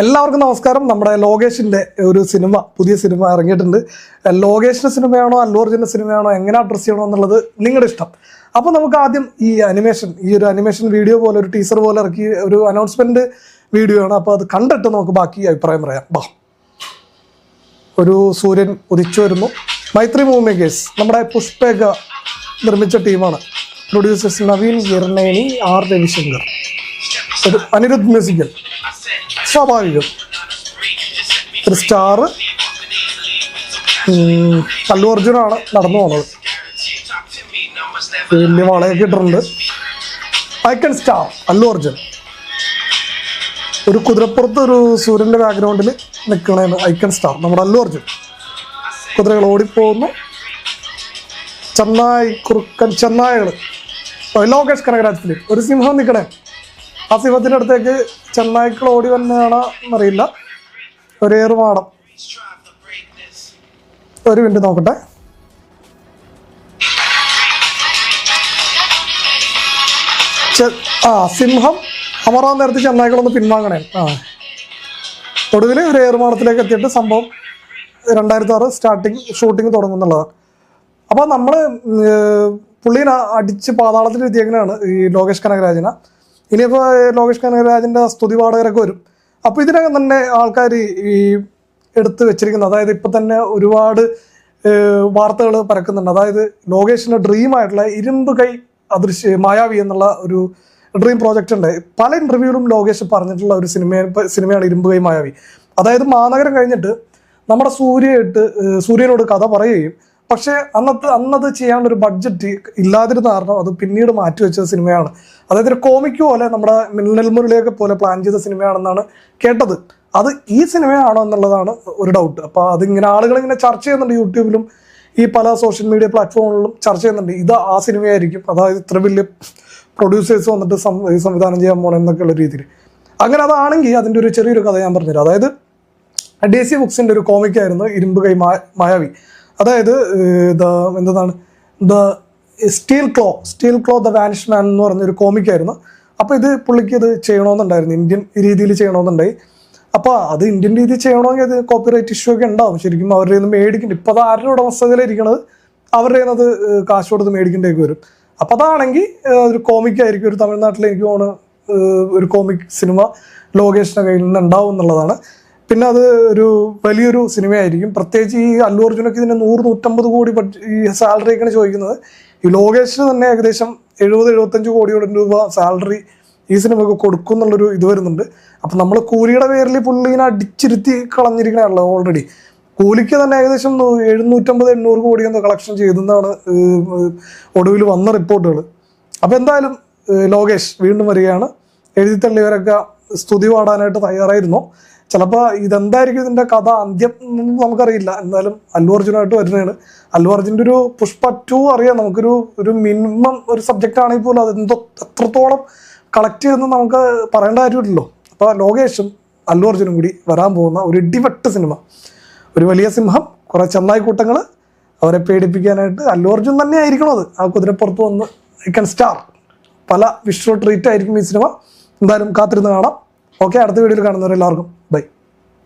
എല്ലാവർക്കും നമസ്കാരം. നമ്മുടെ ലോകേഷിന്റെ ഒരു സിനിമ പുതിയ സിനിമ ഇറങ്ങിയിട്ടുണ്ട്. ലോകേഷിന്റെ സിനിമയാണോ അല്ലു അർജുന്റെ സിനിമയാണോ എങ്ങനെ അഡ്രസ്സ് ചെയ്യണോ എന്നുള്ളത് നിങ്ങളുടെ ഇഷ്ടം. അപ്പോൾ നമുക്ക് ആദ്യം ഈ അനിമേഷൻ ഈ ഒരു അനിമേഷൻ വീഡിയോ പോലെ ഒരു ടീസർ പോലെ ഇറക്കി ഒരു അനൗൺസ്മെന്റ് വീഡിയോ ആണ്. അപ്പോൾ അത് കണ്ടിട്ട് നമുക്ക് ബാക്കി അഭിപ്രായം പറയാം. ബാ. ഒരു സൂര്യൻ ഉദിച്ചു വരുന്നു. മൈത്രി മൂവ് മേക്കേഴ്സ് നമ്മുടെ പുഷ്പക നിർമ്മിച്ച ടീമാണ്. Producers Naveen Yerneni R Ravishankar. Anirudh musical സ്വാഭാവികം. ഒരു സ്റ്റാർ അല്ലു അർജുനാണ് നടന്നു പോകുന്നത് വലിയ വളയൊക്കെ ഇട്ടിട്ടുണ്ട്. Icon star Allu Arjun. ഒരു കുതിരപ്പുറത്ത് ഒരു സൂര്യന്റെ ബാക്ക്ഗ്രൗണ്ടിൽ നിൽക്കണേന്ന് ഐക്കൺ സ്റ്റാർ നമ്മുടെ അല്ലു അർജുൻ. കുതിരകൾ ഓടിപ്പോകുന്നു. ചെന്നായി കുറുക്കൻ ചെന്നായകൾ ലോകേഷ് കനകരാജ് ഫിലിം ഒരു സിംഹം നിൽക്കണേ. ആ അടുത്തേക്ക് ചെന്നായ്ക്കൾ ഓടി വന്നതാണോ എന്നറിയില്ല. ഒരു ഏറുമാടം ഒരു മിനിറ്റ് നോക്കട്ടെ. ആ സിംഹം അമറാൻ നേരത്തെ ചെന്നായ്ക്കളൊന്ന് പിൻവാങ്ങണേ. ആ. ഒടുവിൽ ഒരു ഏറുമാടത്തിലേക്ക് എത്തിയിട്ട് സംഭവം രണ്ടായിരത്തി ആറ് സ്റ്റാർട്ടിങ് ഷൂട്ടിംഗ് തുടങ്ങുന്നുള്ളതാണ്. അപ്പോൾ നമ്മൾ പുള്ളീനെ അടിച്ച് പാതാളത്തിൽ എത്തിയെങ്ങനെയാണ് ഈ ലോകേഷ് കനകരാജന ഇനിയിപ്പോൾ ലോകേഷ് കനകരാജിന്റെ സ്തുതി പാടകരൊക്കെ വരും. അപ്പോൾ ഇതിനകം തന്നെ ആൾക്കാർ ഈ എടുത്തു വെച്ചിരിക്കുന്നത് അതായത് ഇപ്പം തന്നെ ഒരുപാട് വാർത്തകൾ പരക്കുന്നുണ്ട്. അതായത് ലോകേഷിന്റെ ഡ്രീം ആയിട്ടുള്ള ഇരുമ്പ് കൈ അദൃശ്യ മായാവി എന്നുള്ള ഒരു ഡ്രീം പ്രോജക്റ്റ് ഉണ്ട്. പല ഇന്റർവ്യൂവിലും ലോകേഷ് പറഞ്ഞിട്ടുള്ള ഒരു സിനിമ സിനിമയാണ് ഇരുമ്പ് കൈ മായാവി. അതായത് മാനഗരം കഴിഞ്ഞിട്ട് നമ്മുടെ സൂര്യയിട്ട് സൂര്യനോട് കഥ പറയുകയും പക്ഷേ അന്നത്തെ അന്നത് ചെയ്യാനുള്ള ഒരു ബഡ്ജറ്റ് ഇല്ലാതിരുന്ന കാരണം അത് പിന്നീട് മാറ്റിവെച്ച സിനിമയാണ്. അതായത് ഒരു കോമിക് പോലെ നമ്മുടെ മിന്നൽ മുരളിയൊക്കെ പോലെ പ്ലാൻ ചെയ്ത സിനിമയാണെന്നാണ് കേട്ടത്. അത് ഈ സിനിമയാണോ എന്നുള്ളതാണ് ഒരു ഡൗട്ട് അപ്പോൾ അതിങ്ങനെ ആളുകൾ ഇങ്ങനെ ചർച്ച ചെയ്യുന്നുണ്ട് യൂട്യൂബിലും ഈ പല സോഷ്യൽ മീഡിയ പ്ലാറ്റ്ഫോമുകളിലും ചർച്ച ചെയ്യുന്നുണ്ട്. ഇത് ആ സിനിമയായിരിക്കും. അതായത് ഇത്ര വലിയ പ്രൊഡ്യൂസേഴ്സ് വന്നിട്ട് സംവിധാനം ചെയ്യാൻ പോകണം എന്നൊക്കെയുള്ള രീതിയിൽ. അങ്ങനെ അതാണെങ്കിൽ അതിന്റെ ഒരു ചെറിയൊരു കഥ ഞാൻ പറഞ്ഞുതരാം. അതായത് ഡി സി ബുക്സിന്റെ ഒരു കോമിക്കായിരുന്നു ഇരുമ്പ് കൈ മായാവി. അതായത് ദ എന്താണ് the steel claw steel claw the vanish man എന്ന് പറഞ്ഞൊരു കോമിക് ആയിരുന്നു അപ്പോൾ ഇത് പുള്ളിക്ക് ഇത് ചെയ്യണമെന്നുണ്ടായിരുന്നു ഇന്ത്യൻ രീതിയിൽ ചെയ്യണമെന്നുണ്ടായി അപ്പോൾ അത് ഇന്ത്യൻ രീതിയിൽ ചെയ്യണമെങ്കിൽ അത് കോപ്പിറൈറ്റ് ഇഷ്യൂ ഒക്കെ ഉണ്ടാവും. ശരിക്കും അവരുടെ നിന്ന് മേടിക്കേണ്ടി ഇപ്പോൾ അത് ആരുടെ ഉടമസ്ഥതയിലിരിക്കണത് അവരുടെ അത് കാശ് കൊടുത്ത് മേടിക്കേണ്ടേക്ക് വരും. അപ്പോൾ അതാണെങ്കിൽ ഒരു കോമിക് ആയിരിക്കും ഒരു തമിഴ്നാട്ടിൽ എനിക്ക് ഒരു കോമിക് സിനിമ ലോകേഷിന്റെ കയ്യിൽ നിന്ന് ഉണ്ടാവും എന്നുള്ളതാണ്. പിന്നെ അത് ഒരു വലിയൊരു സിനിമയായിരിക്കും. പ്രത്യേകിച്ച് ഈ അല്ലു അർജുനൊക്കെ ഇതിന് നൂറ് നൂറ്റമ്പത് കോടി ഈ സാലറി ഒക്കെയാണ് ചോദിക്കുന്നത്. ഈ ലോകേഷിന് തന്നെ ഏകദേശം എഴുപത് എഴുപത്തഞ്ച് കോടിയോളം രൂപ സാലറി ഈ സിനിമയ്ക്ക് കൊടുക്കും എന്നുള്ളൊരു ഇത് വരുന്നുണ്ട്. അപ്പം നമ്മൾ കൂലിയുടെ പേരിൽ പുള്ളിനെ അടിച്ചിരുത്തി കളഞ്ഞിരിക്കണല്ലോ ഓൾറെഡി കൂലിക്ക് തന്നെ ഏകദേശം എഴുന്നൂറ്റമ്പത് എണ്ണൂറ് കോടി എന്തോ കളക്ഷൻ ചെയ്തെന്നാണ് ഒടുവിൽ വന്ന റിപ്പോർട്ടുകൾ അപ്പോൾ എന്തായാലും ലോകേഷ് വീണ്ടും വരികയാണ്. എഴുതി തള്ളിയവരൊക്കെ സ്തുതി പാടാനായിട്ട് തയ്യാറായിരുന്നു. ചിലപ്പോൾ ഇതെന്തായിരിക്കും ഇതിന്റെ കഥ? അന്ത്യം നമുക്കറിയില്ല. എന്നാലും അല്ലു അർജുനായിട്ട് വരുന്നതാണ്. അല്ലു അർജുന്റെ ഒരു പുഷ്പ ടു അറിയാം. നമുക്കൊരു ഒരു മിനിമം ഒരു സബ്ജക്റ്റ് ആണെങ്കിൽ പോലും അത് എന്തോ എത്രത്തോളം കളക്ട് ചെയ്തെന്ന് നമുക്ക് പറയേണ്ട കാര്യമില്ലല്ലോ. അപ്പോൾ ലോകേഷും അല്ലു അർജുനും കൂടി വരാൻ പോകുന്ന ഒരു ഇടിവെട്ട് സിനിമ. ഒരു വലിയ സിംഹം കുറേ ചെന്നായി കൂട്ടങ്ങൾ അവരെ പേടിപ്പിക്കാനായിട്ട് അല്ലു അർജുൻ തന്നെ ആയിരിക്കണം അത്. ആ കുതിരപ്പുറത്ത് വന്ന് ഐ ക്യാൻ സ്റ്റാർ പല വിഷ്വൽ ട്രീറ്റ് ആയിരിക്കും ഈ സിനിമ. എന്തായാലും കാത്തിരുന്ന് കാണാം. ഓക്കെ അടുത്ത വീഡിയോയിൽ കാണുന്നവരെല്ലാവർക്കും.